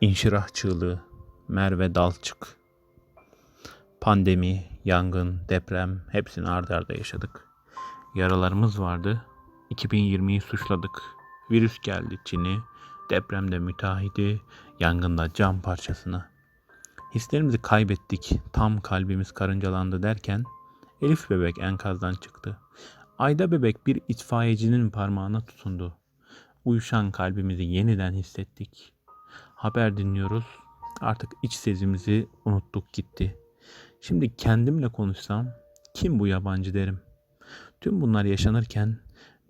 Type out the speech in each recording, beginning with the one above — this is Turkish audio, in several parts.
İnşirah çığlığı, Merve Dalçık. Pandemi, yangın, deprem hepsini arda arda yaşadık. Yaralarımız vardı. 2020'yi suçladık. Virüs geldi Çin'i, depremde müteahhidi, yangında cam parçasını. Hislerimizi kaybettik. Tam kalbimiz karıncalandı derken Elif bebek enkazdan çıktı. Ayda bebek bir itfaiyecinin parmağına tutundu. Uyuşan kalbimizi yeniden hissettik. Haber dinliyoruz. Artık iç sesimizi unuttuk gitti. Şimdi kendimle konuşsam kim bu yabancı derim. Tüm bunlar yaşanırken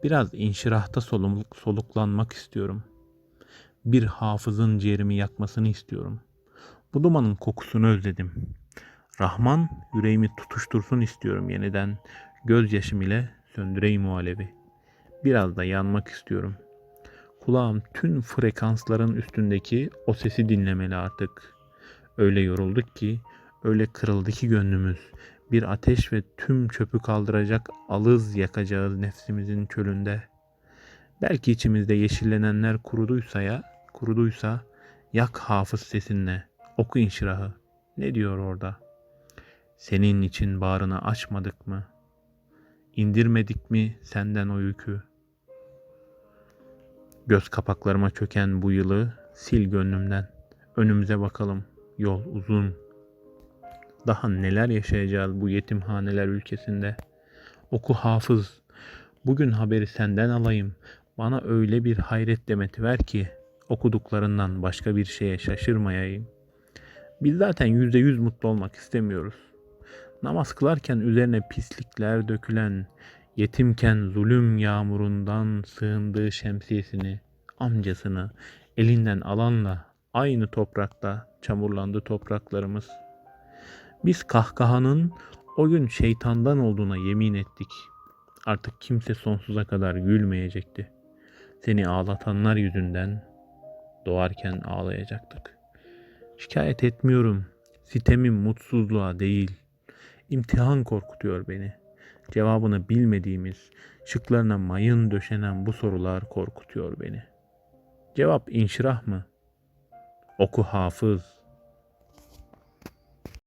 biraz inşirahta solumluk, soluklanmak istiyorum. Bir hafızın ciğerimi yakmasını istiyorum. Bu dumanın kokusunu özledim. Rahman yüreğimi tutuştursun istiyorum yeniden. Gözyaşım ile söndüreyim o alevi. Biraz da yanmak istiyorum. Kulağım tüm frekansların üstündeki o sesi dinlemeli artık. Öyle yorulduk ki, öyle kırıldı ki gönlümüz. Bir ateş ve tüm çöpü kaldıracak alız yakacağız nefsimizin çölünde. Belki içimizde yeşillenenler kuruduysa ya, kuruduysa yak hafız sesinle, oku inşirahı. Ne diyor orada? Senin için bağrını açmadık mı? İndirmedik mi senden o yükü? Göz kapaklarıma çöken bu yılı sil gönlümden. Önümüze bakalım. Yol uzun. Daha neler yaşayacağız bu yetimhaneler ülkesinde. Oku hafız. Bugün haberi senden alayım. Bana öyle bir hayret demeti ver ki okuduklarından başka bir şeye şaşırmayayım. Biz zaten yüzde yüz mutlu olmak istemiyoruz. Namaz kılarken üzerine pislikler dökülen, yetimken zulüm yağmurundan sığındığı şemsiyesini, amcasını elinden alanla aynı toprakta çamurlandı topraklarımız. Biz kahkahanın o gün şeytandan olduğuna yemin ettik. Artık kimse sonsuza kadar gülmeyecekti. Seni ağlatanlar yüzünden doğarken ağlayacaktık. Şikayet etmiyorum. Sitemim mutsuzluğa değil. İmtihan korkutuyor beni. Cevabını bilmediğimiz, şıklarına mayın döşenen bu sorular korkutuyor beni. Cevap inşirah mı? Oku hafız.